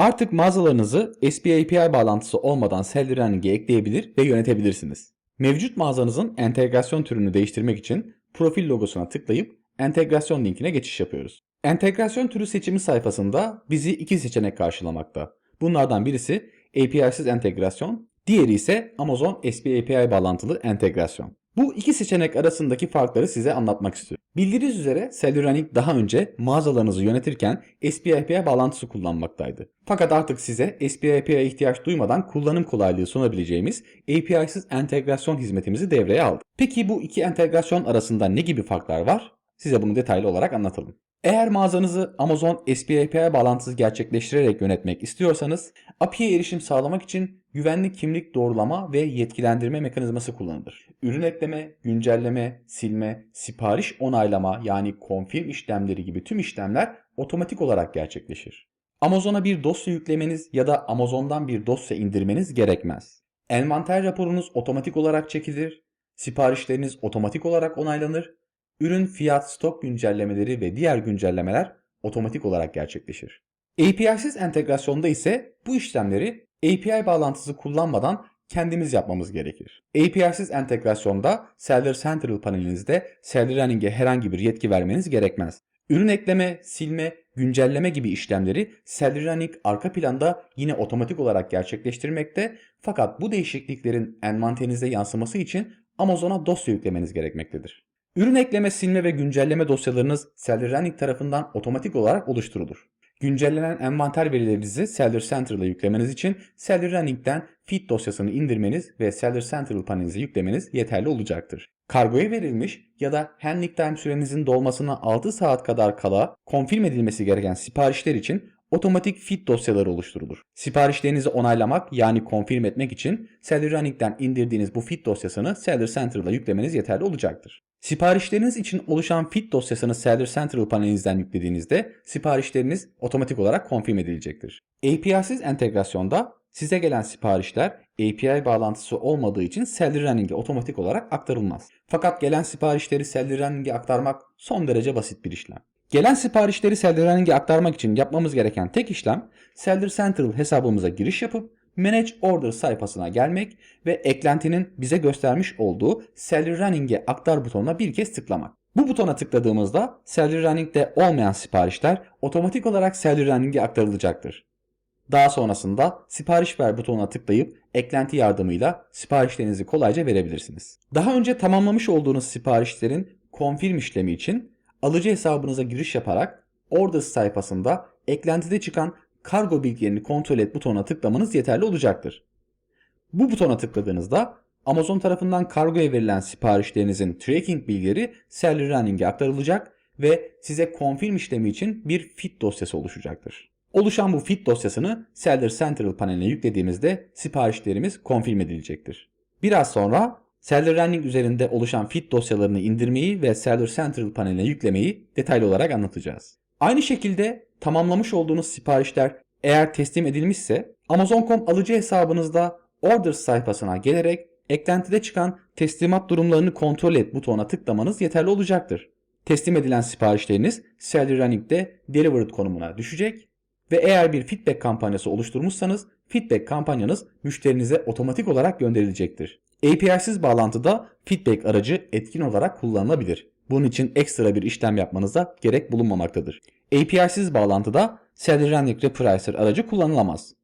Artık mağazalarınızı SPA API bağlantısı olmadan Cell Running'e ekleyebilir ve yönetebilirsiniz. Mevcut mağazanızın entegrasyon türünü değiştirmek için profil logosuna tıklayıp entegrasyon linkine geçiş yapıyoruz. Entegrasyon türü seçimi sayfasında bizi iki seçenek karşılamakta. Bunlardan birisi API'siz entegrasyon, diğeri ise Amazon SPA API bağlantılı entegrasyon. Bu iki seçenek arasındaki farkları size anlatmak istiyorum. Bildiğiniz üzere Celluranic daha önce mağazalarınızı yönetirken API bağlantısı kullanmaktaydı. Fakat artık size SPA API'ye ihtiyaç duymadan kullanım kolaylığı sunabileceğimiz API'siz entegrasyon hizmetimizi devreye aldı. Peki bu iki entegrasyon arasında ne gibi farklar var? Size bunu detaylı olarak anlatalım. Eğer mağazanızı Amazon SPA API bağlantısı gerçekleştirerek yönetmek istiyorsanız, API'ye erişim sağlamak için güvenli kimlik doğrulama ve yetkilendirme mekanizması kullanılır. Ürün ekleme, güncelleme, silme, sipariş onaylama yani confirm işlemleri gibi tüm işlemler otomatik olarak gerçekleşir. Amazon'a bir dosya yüklemeniz ya da Amazon'dan bir dosya indirmeniz gerekmez. Envanter raporunuz otomatik olarak çekilir, siparişleriniz otomatik olarak onaylanır ürün fiyat stok güncellemeleri ve diğer güncellemeler otomatik olarak gerçekleşir. API'siz entegrasyonda ise bu işlemleri API bağlantısı kullanmadan kendimiz yapmamız gerekir. API'siz entegrasyonda Seller Central panelinizde Seller Running'e herhangi bir yetki vermeniz gerekmez. Ürün ekleme, silme, güncelleme gibi işlemleri Seller Running arka planda yine otomatik olarak gerçekleştirmekte fakat bu değişikliklerin envanterinize yansıması için Amazon'a dosya yüklemeniz gerekmektedir. Ürün ekleme, silme ve güncelleme dosyalarınız Seller Running tarafından otomatik olarak oluşturulur. Güncellenen envanter verilerinizi Seller Central'a yüklemeniz için Seller Running'den feed dosyasını indirmeniz ve Seller Central panelinize yüklemeniz yeterli olacaktır. Kargoya verilmiş ya da handling time sürenizin dolmasına 6 saat kadar kala konfirm edilmesi gereken siparişler için otomatik feed dosyaları oluşturulur. Siparişlerinizi onaylamak yani konfirm etmek için Seller Running'den indirdiğiniz bu feed dosyasını Seller Central'a yüklemeniz yeterli olacaktır. Siparişleriniz için oluşan feed dosyasını Seller Central panelinizden yüklediğinizde siparişleriniz otomatik olarak konfirm edilecektir. API'siz entegrasyonda size gelen siparişler API bağlantısı olmadığı için Seller Running'e otomatik olarak aktarılmaz. Fakat gelen siparişleri Seller Running'e aktarmak son derece basit bir işlem. Gelen siparişleri Seller Running'e aktarmak için yapmamız gereken tek işlem Seller Central hesabımıza giriş yapıp Manage Order sayfasına gelmek ve eklentinin bize göstermiş olduğu Seller Running'e aktar butonuna bir kez tıklamak. Bu butona tıkladığımızda Seller Running'de olmayan siparişler otomatik olarak Seller Running'e aktarılacaktır. Daha sonrasında sipariş ver butonuna tıklayıp eklenti yardımıyla siparişlerinizi kolayca verebilirsiniz. Daha önce tamamlamış olduğunuz siparişlerin konfirm işlemi için alıcı hesabınıza giriş yaparak Orders sayfasında eklentide çıkan kargo bilgilerini kontrol et butonuna tıklamanız yeterli olacaktır. Bu butona tıkladığınızda Amazon tarafından kargoya verilen siparişlerinizin tracking bilgileri Seller Running'e aktarılacak ve size confirm işlemi için bir fit dosyası oluşacaktır. Oluşan bu fit dosyasını Seller Central paneline yüklediğimizde siparişlerimiz konfirm edilecektir. Biraz sonra Seller Running üzerinde oluşan fit dosyalarını indirmeyi ve Seller Central paneline yüklemeyi detaylı olarak anlatacağız. Aynı şekilde tamamlamış olduğunuz siparişler eğer teslim edilmişse Amazon.com alıcı hesabınızda Orders sayfasına gelerek eklentide çıkan teslimat durumlarını kontrol et butonuna tıklamanız yeterli olacaktır. Teslim edilen siparişleriniz Seller Running'de Delivered konumuna düşecek ve eğer bir feedback kampanyası oluşturmuşsanız feedback kampanyanız müşterinize otomatik olarak gönderilecektir. API'siz bağlantıda feedback aracı etkin olarak kullanılabilir. Bunun için ekstra bir işlem yapmanıza gerek bulunmamaktadır. API'siz bağlantıda Running Repricer aracı kullanılamaz.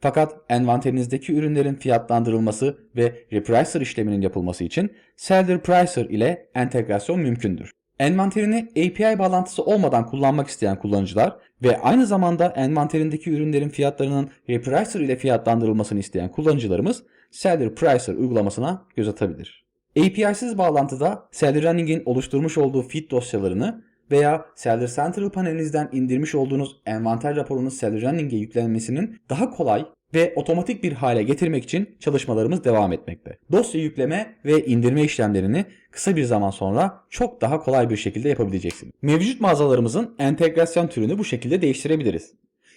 Fakat envanterinizdeki ürünlerin fiyatlandırılması ve repricer işleminin yapılması için Seller Pricer ile entegrasyon mümkündür. Envanterini API bağlantısı olmadan kullanmak isteyen kullanıcılar ve aynı zamanda envanterindeki ürünlerin fiyatlarının repricer ile fiyatlandırılmasını isteyen kullanıcılarımız Seller Pricer uygulamasına göz atabilir. API'siz bağlantıda Seller Running'in oluşturmuş olduğu feed dosyalarını veya Seller Central panelinizden indirmiş olduğunuz envanter raporunun Seller Running'e yüklenmesinin daha kolay ve otomatik bir hale getirmek için çalışmalarımız devam etmekte. Dosya yükleme ve indirme işlemlerini kısa bir zaman sonra çok daha kolay bir şekilde yapabileceksiniz. Mevcut mağazalarımızın entegrasyon türünü bu şekilde değiştirebiliriz.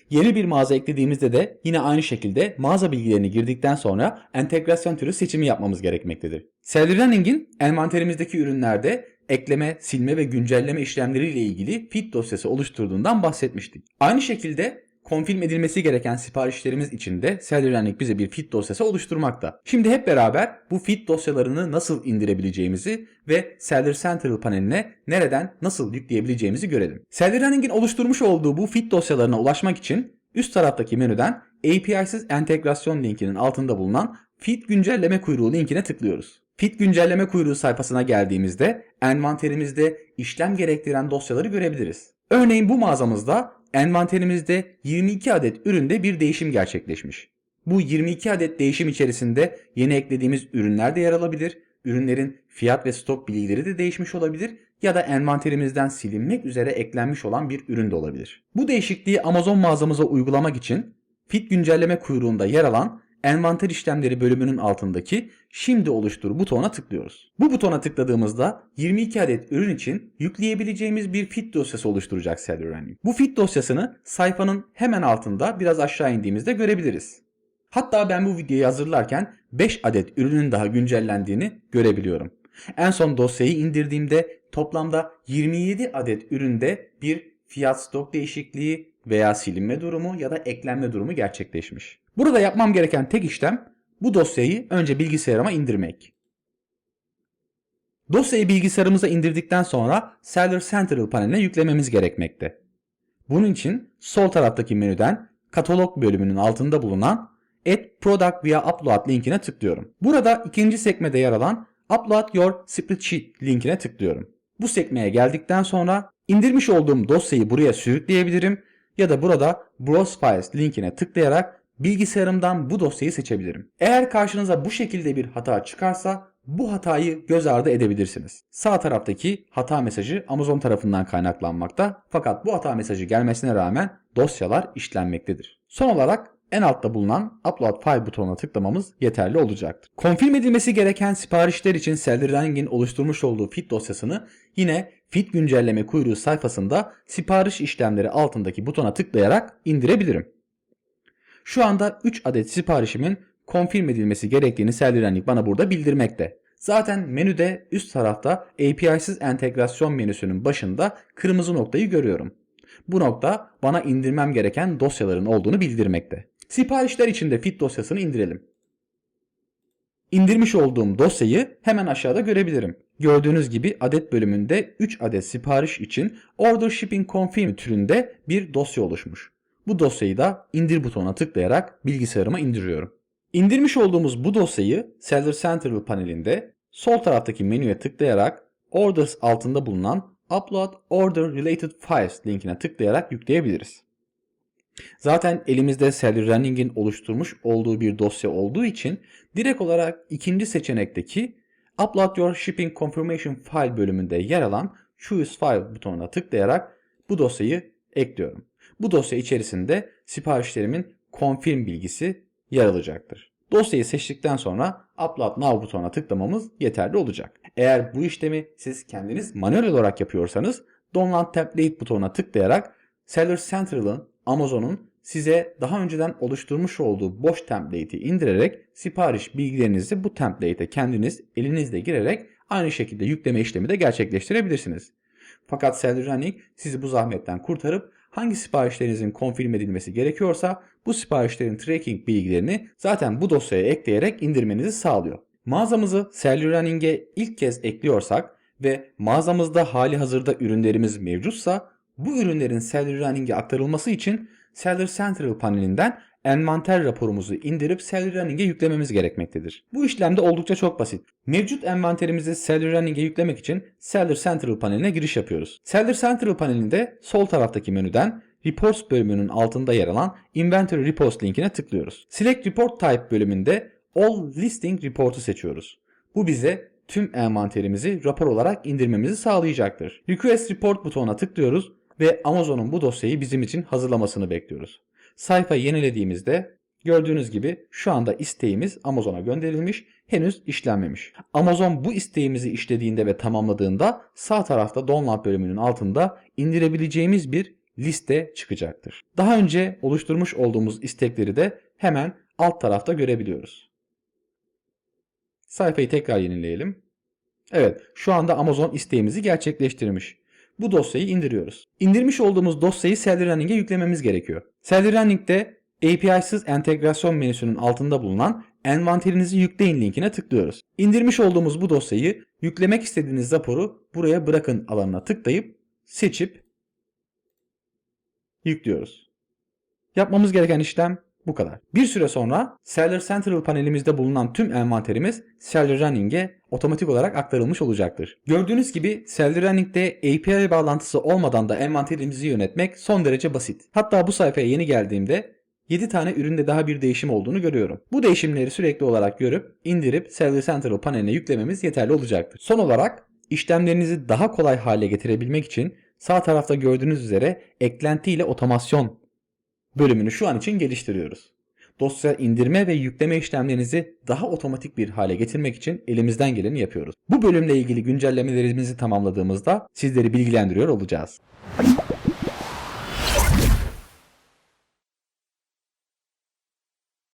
Yeni bir mağaza eklediğimizde de yine aynı şekilde mağaza bilgilerini girdikten sonra entegrasyon türü seçimi yapmamız gerekmektedir. Seller Running'in envanterimizdeki ürünlerde ekleme, silme ve güncelleme işlemleriyle ilgili feed dosyası oluşturduğundan bahsetmiştik. Aynı şekilde konfirm edilmesi gereken siparişlerimiz için de Celeranning bize bir feed dosyası oluşturmakta. Şimdi hep beraber bu feed dosyalarını nasıl indirebileceğimizi ve Seller Central paneline nereden nasıl yükleyebileceğimizi görelim. Celeraning'in oluşturmuş olduğu bu feed dosyalarına ulaşmak için üst taraftaki menüden API'siz entegrasyon linkinin altında bulunan feed güncelleme kuyruğu linkine tıklıyoruz. Feed güncelleme kuyruğu sayfasına geldiğimizde envanterimizde işlem gerektiren dosyaları görebiliriz. Örneğin bu mağazamızda envanterimizde 22 adet üründe bir değişim gerçekleşmiş. Bu 22 adet değişim içerisinde yeni eklediğimiz ürünler de yer alabilir, ürünlerin fiyat ve stok bilgileri de değişmiş olabilir ya da envanterimizden silinmek üzere eklenmiş olan bir ürün de olabilir. Bu değişikliği Amazon mağazamıza uygulamak için Fit güncelleme kuyruğunda yer alan envanter işlemleri bölümünün altındaki şimdi oluştur butonuna tıklıyoruz. Bu butona tıkladığımızda 22 adet ürün için yükleyebileceğimiz bir fit dosyası oluşturacak Celeranning. Bu fit dosyasını sayfanın hemen altında biraz aşağı indiğimizde görebiliriz. Hatta ben bu videoyu hazırlarken 5 adet ürünün daha güncellendiğini görebiliyorum. En son dosyayı indirdiğimde toplamda 27 adet üründe bir fiyat stok değişikliği veya silinme durumu ya da eklenme durumu gerçekleşmiş. Burada yapmam gereken tek işlem bu dosyayı önce bilgisayarıma indirmek. Dosyayı bilgisayarımıza indirdikten sonra Seller Central paneline yüklememiz gerekmekte. Bunun için sol taraftaki menüden katalog bölümünün altında bulunan Add Product via Upload linkine tıklıyorum. Burada ikinci sekmede yer alan Upload Your Spreadsheet linkine tıklıyorum. Bu sekmeye geldikten sonra indirmiş olduğum dosyayı buraya sürükleyebilirim ya da burada Browse Files linkine tıklayarak bilgisayarımdan bu dosyayı seçebilirim. Eğer karşınıza bu şekilde bir hata çıkarsa bu hatayı göz ardı edebilirsiniz. Sağ taraftaki hata mesajı Amazon tarafından kaynaklanmakta fakat bu hata mesajı gelmesine rağmen dosyalar işlenmektedir. Son olarak en altta bulunan Upload File butonuna tıklamamız yeterli olacaktır. Konfirm edilmesi gereken siparişler için Selderang'in oluşturmuş olduğu fit dosyasını yine fit güncelleme kuyruğu sayfasında sipariş işlemleri altındaki butona tıklayarak indirebilirim. Şu anda 3 adet siparişimin konfirm edilmesi gerektiğini Selderang bana burada bildirmekte. Zaten menüde üst tarafta API'siz entegrasyon menüsünün başında kırmızı noktayı görüyorum. Bu nokta bana indirmem gereken dosyaların olduğunu bildirmekte. Siparişler için de fit dosyasını indirelim. İndirmiş olduğum dosyayı hemen aşağıda görebilirim. Gördüğünüz gibi adet bölümünde 3 adet sipariş için Order Shipping Confirm türünde bir dosya oluşmuş. Bu dosyayı da indir butonuna tıklayarak bilgisayarıma indiriyorum. İndirmiş olduğumuz bu dosyayı Seller Central panelinde sol taraftaki menüye tıklayarak Orders altında bulunan Upload Order Related Files linkine tıklayarak yükleyebiliriz. Zaten elimizde Seller Running'in oluşturmuş olduğu bir dosya olduğu için direkt olarak ikinci seçenekteki Upload Your Shipping Confirmation File bölümünde yer alan Choose File butonuna tıklayarak bu dosyayı ekliyorum. Bu dosya içerisinde siparişlerimin confirm bilgisi yer alacaktır. Dosyayı seçtikten sonra Upload Now butonuna tıklamamız yeterli olacak. Eğer bu işlemi siz kendiniz manuel olarak yapıyorsanız Download Template butonuna tıklayarak Seller Central'ın Amazon'un size daha önceden oluşturmuş olduğu boş template'i indirerek sipariş bilgilerinizi bu template'e kendiniz elinizle girerek aynı şekilde yükleme işlemi de gerçekleştirebilirsiniz. Fakat Seller Running sizi bu zahmetten kurtarıp hangi siparişlerinizin konfirm edilmesi gerekiyorsa bu siparişlerin tracking bilgilerini zaten bu dosyaya ekleyerek indirmenizi sağlıyor. Mağazamızı Seller Running'e ilk kez ekliyorsak ve mağazamızda hali hazırda ürünlerimiz mevcutsa bu ürünlerin Seller Running'e aktarılması için Seller Central panelinden envanter raporumuzu indirip Seller Running'e yüklememiz gerekmektedir. Bu işlem de oldukça çok basit. Mevcut envanterimizi Seller Running'e yüklemek için Seller Central paneline giriş yapıyoruz. Seller Central panelinde sol taraftaki menüden Reports bölümünün altında yer alan Inventory Reports linkine tıklıyoruz. Select Report Type bölümünde All Listing Report'u seçiyoruz. Bu bize tüm envanterimizi rapor olarak indirmemizi sağlayacaktır. Request Report butonuna tıklıyoruz ve Amazon'un bu dosyayı bizim için hazırlamasını bekliyoruz. Sayfayı yenilediğimizde gördüğünüz gibi şu anda isteğimiz Amazon'a gönderilmiş, henüz işlenmemiş. Amazon bu isteğimizi işlediğinde ve tamamladığında sağ tarafta download bölümünün altında indirebileceğimiz bir liste çıkacaktır. Daha önce oluşturmuş olduğumuz istekleri de hemen alt tarafta görebiliyoruz. Sayfayı tekrar yenileyelim. Evet, şu anda Amazon isteğimizi gerçekleştirmiş. Bu dosyayı indiriyoruz. İndirmiş olduğumuz dosyayı Celery Running'e yüklememiz gerekiyor. Celery Running'de API'sız entegrasyon menüsünün altında bulunan envanterinizi yükleyin linkine tıklıyoruz. İndirmiş olduğumuz bu dosyayı yüklemek istediğiniz raporu buraya bırakın alanına tıklayıp seçip yüklüyoruz. Yapmamız gereken işlem bu kadar. Bir süre sonra Seller Central panelimizde bulunan tüm envanterimiz Seller Running'e otomatik olarak aktarılmış olacaktır. Gördüğünüz gibi Seller Running'de API bağlantısı olmadan da envanterimizi yönetmek son derece basit. Hatta bu sayfaya yeni geldiğimde 7 tane üründe daha bir değişim olduğunu görüyorum. Bu değişimleri sürekli olarak görüp indirip Seller Central paneline yüklememiz yeterli olacaktır. Son olarak işlemlerinizi daha kolay hale getirebilmek için sağ tarafta gördüğünüz üzere eklenti ile otomasyon bölümünü şu an için geliştiriyoruz. Dosya indirme ve yükleme işlemlerinizi daha otomatik bir hale getirmek için elimizden geleni yapıyoruz. Bu bölümle ilgili güncellemelerimizi tamamladığımızda sizleri bilgilendiriyor olacağız.